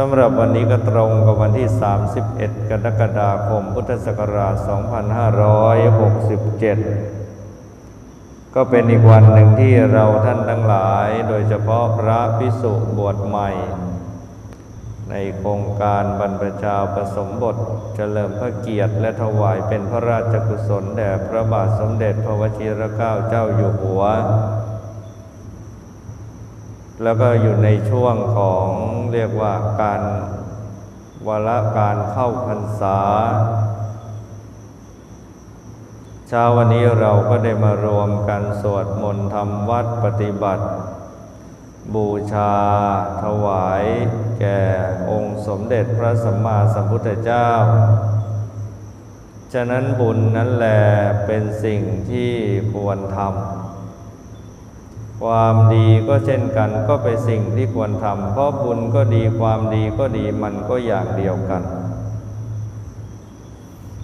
สำหรับวันนี้ก็ตรงกับวันที่ 31 กรกฎาคม พุทธศักราช 2567 ก็เป็นอีกวันหนึ่งที่เราท่านทั้งหลาย โดยเฉพาะพระพิสุบวชใหม่ ในโครงการบรรพชาประสมบทเฉลิมพระเกียรติและถวายเป็นพระราชกุศลแด่พระบาทสมเด็จพระวชิรเกล้าเจ้าอยู่หัว แล้วก็อยู่ในช่วงของเรียกว่าการวาระการเข้าพรรษา เช้าวันนี้เราก็ได้มารวมกันสวดมนต์ทำวัดปฏิบัติ บูชา ถวาย แก่องค์สมเด็จพระสัมมาสัมพุทธเจ้า ฉะนั้นบุญนั้นแหละเป็นสิ่งที่ควรทำ ความดีก็เช่นกันก็เป็นสิ่งที่ควรทำเพราะบุญก็ดีความดีก็ดีมันก็อย่างเดียวกัน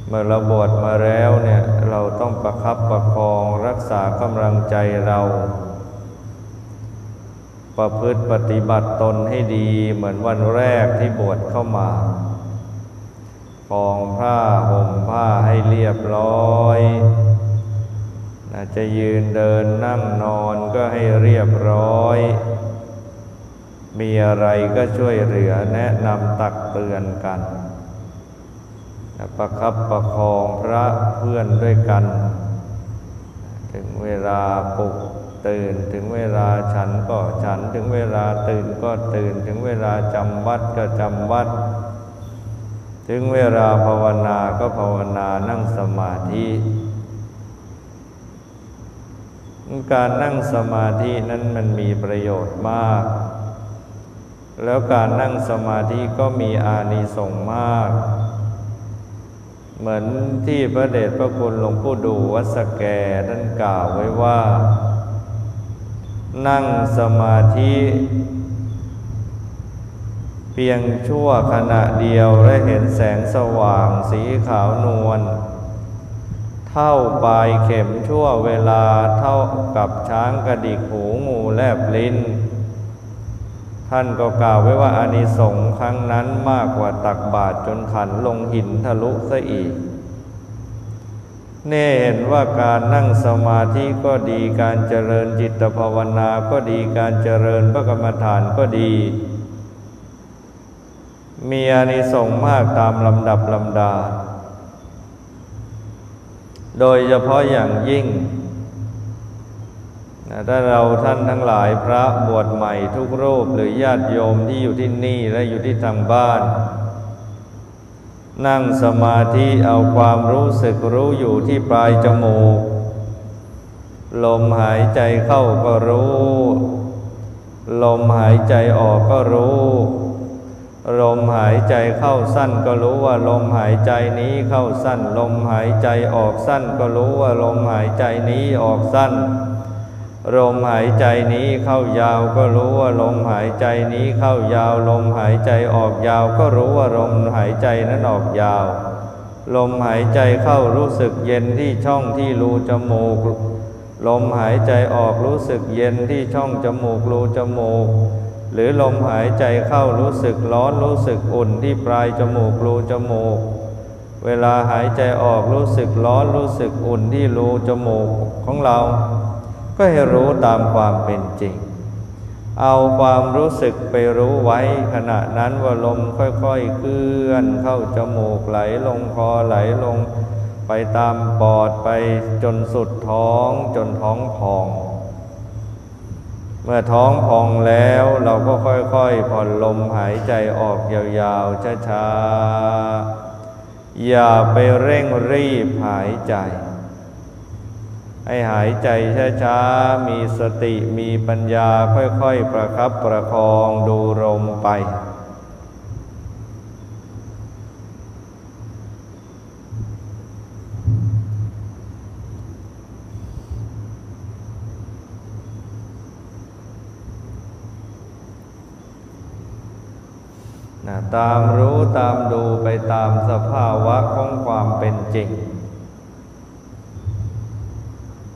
เมื่อเราบวชมาแล้วเนี่ยเราต้องประคับประคองรักษากำลังใจเรา ประพฤติปฏิบัติตนให้ดีเหมือนวันแรกที่บวชเข้ามาคลองผ้าห่มผ้าให้เรียบร้อยาจะยืนเดินนั่งนอนก็ให้เรียบร้อย มีอะไรก็ช่วยเหลือแนะนำตักเตือนกัน ประคับประคองพระเพื่อนด้วยกัน ถึงเวลาปลุกตื่นถึงเวลาฉันก็ฉันถึงเวลาตื่นก็ตื่นถึงเวลาจำวัดก็จำวัด ถึงเวลาภาวนาก็ภาวนานั่งสมาธิ การนั่งสมาธินั้นมันมีประโยชน์มาก แล้วการนั่งสมาธิก็มีอานิสงส์มาก เหมือนที่พระเดชพระคุณหลวงปู่ดูวัสแกท่านกล่าวไว้ว่า นั่งสมาธิเพียงชั่วขณะเดียวและเห็นแสงสว่างสีขาวนวล เท่าปลายเข็มชั่วเวลาเท่ากับช้างกระดิกหูงูแลบลิ้น ท่านก็กล่าวไว้ว่าอานิสงส์ครั้งนั้นมากกว่าตักบาตรจนขันลงหินทะลุซะอีกเน่เห็นว่าการนั่งสมาธิก็ดีการเจริญจิตภาวนาก็ดีการเจริญพระกรรมฐานก็ดี มีอานิสงส์มากตามลำดับลำดา โดยเฉพาะอย่างยิ่งถ้าเราท่านทั้งหลายพระบวชใหม่ทุกรูปหรือญาติโยมที่อยู่ที่นี่และอยู่ที่ทางบ้าน นั่งสมาธิเอาความรู้สึกรู้อยู่ที่ปลายจมูก ลมหายใจเข้าก็รู้ ลมหายใจออกก็รู้ ลมหายใจเข้าสั้นก็รู้ว่าลมหายใจนี้เข้าสั้น ลมหายใจออกสั้นก็รู้ว่าลมหายใจนี้ออกสั้น ลมหายใจนี้เข้ายาวก็รู้ว่าลมหายใจนี้เข้ายาว ลมหายใจออกยาวก็รู้ว่าลมหายใจนั้นออกยาว ลมหายใจเข้ารู้สึกเย็นที่ช่องที่รูจมูก ลมหายใจออกรู้สึกเย็นที่ช่องจมูกรูจมูก หรือลมหายใจเข้ารู้สึกร้อนรู้สึกอุ่นที่ปลายจมูกรูจมูก เวลาหายใจออกรู้สึกร้อนรู้สึกอุ่นที่รูจมูกของเรา ก็ให้รู้ตามความเป็นจริง เอาความรู้สึกไปรู้ไว้ขณะนั้นว่าลมค่อยๆเคลื่อนเข้าจมูกไหลลงคอไหลลง ไปตามปอดไปจนสุดท้องจนท้องพอง เมื่อท้องพองแล้วเราก็ค่อยๆผ่อนลมหายใจออกยาวๆช้าๆ อย่าไปเร่งรีบหายใจ ให้หายใจช้าๆ มีสติมีปัญญาค่อยๆ ประครับประคองดูลมไป นะตามรู้ตามดูไปตามสภาวะของความเป็นจริง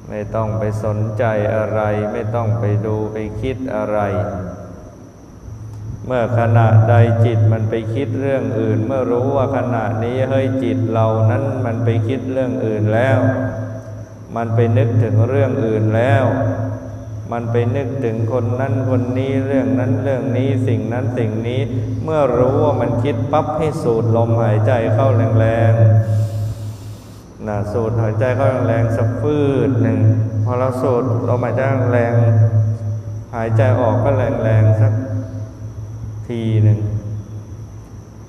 ไม่ต้องไปสนใจอะไร ไม่ต้องไปดูไปคิดอะไร เมื่อขณะใดจิตมันไปคิดเรื่องอื่น เมื่อรู้ว่าขณะนี้เฮ้ยจิตเรานั้นมันไปคิดเรื่องอื่นแล้ว มันไปนึกถึงเรื่องอื่นแล้ว มันไปนึกถึงคนนั้นคนนี้เรื่องนั้นเรื่องนี้สิ่งนั้นสิ่งนี้ เมื่อรู้ว่ามันคิดปั๊บให้สูดลมหายใจเข้าแรงๆนะสูดหายใจเข้าแรงๆสักฟืดหนึ่งพอเราสูดลมหายใจแรงหายใจออกก็แรงๆสักทีหนึ่ง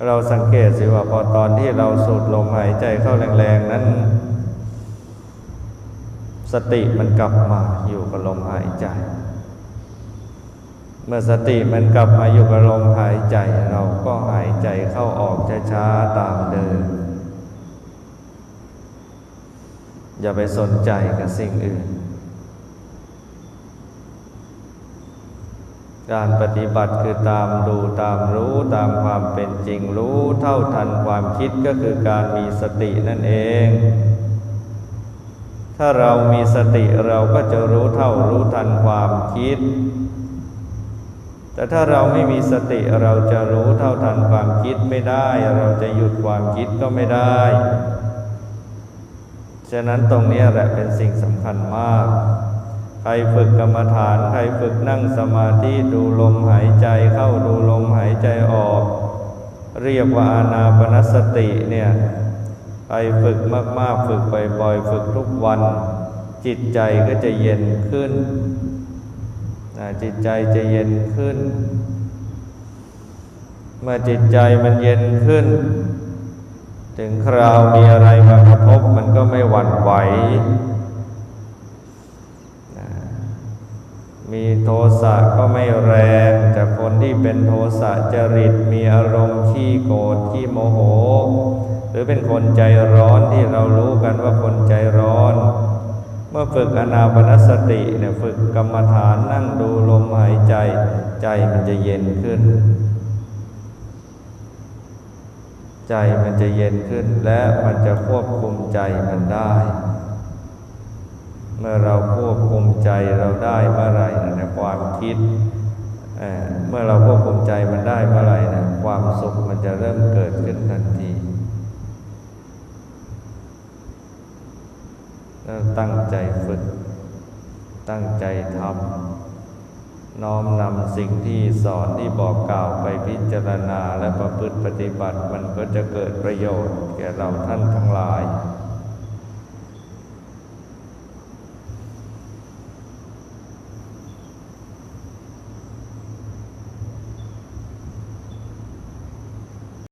เราสังเกตสิว่าพอตอนที่เราสูดลมหายใจเข้าแรงๆนั้น สติมันกลับมาอยู่กับลมหายใจ เมื่อสติมันกลับมาอยู่กับลมหายใจ เราก็หายใจเข้าออกช้าๆตามเดิมอย่าไปสนใจกับสิ่งอื่น การปฏิบัติคือตามดูตามรู้ตามความเป็นจริงรู้เท่าทันความคิดก็คือการมีสตินั่นเอง ถ้าเรามีสติเราก็จะรู้เท่ารู้ทันความคิด แต่ถ้าเราไม่มีสติเราจะรู้เท่าทันความคิดไม่ได้ เราจะหยุดความคิดก็ไม่ได้ ฉะนั้นตรงนี้แหละเป็นสิ่งสำคัญมาก ใครฝึกกรรมฐาน ใครฝึกนั่งสมาธิดูลมหายใจเข้าดูลมหายใจออก เรียกว่าอานาปนสติเนี่ย ไปฝึกมาก ๆ ฝึกบ่อยๆฝึกทุกวัน จิตใจก็จะเย็นขึ้น จิตใจจะเย็นขึ้น เมื่อจิตใจมันเย็นขึ้น ถึงคราวมีอะไรมากระทบมันก็ไม่หวั่นไหวนะ มีโทสะก็ไม่แรงจากคนที่เป็นโทสะจริตมีอารมณ์ขี้โกรธขี้โมโห หรือเป็นคนใจร้อนที่เรารู้กันว่าคนใจร้อน เมื่อฝึกอนาปนสติเนี่ยฝึกกรรมฐานนั่งดูลมหายใจ ใจมันจะเย็นขึ้น ใจมันจะเย็นขึ้นและมันจะควบคุมใจมันได้ เมื่อเราควบคุมใจเราได้เมื่อไหร่นะความคิดเเมื่อเราควบคุมใจมันได้เมื่อไหร่นะความสุขมันจะเริ่มเกิดขึ้นทันทีแล้วตั้งใจฝึก ตั้งใจทำน้อมนำสิ่งที่สอนที่บอกกล่าวไปพิจารณาและประพฤติปฏิบัติมันก็จะเกิดประโยชน์แก่เราท่านทั้งหลาย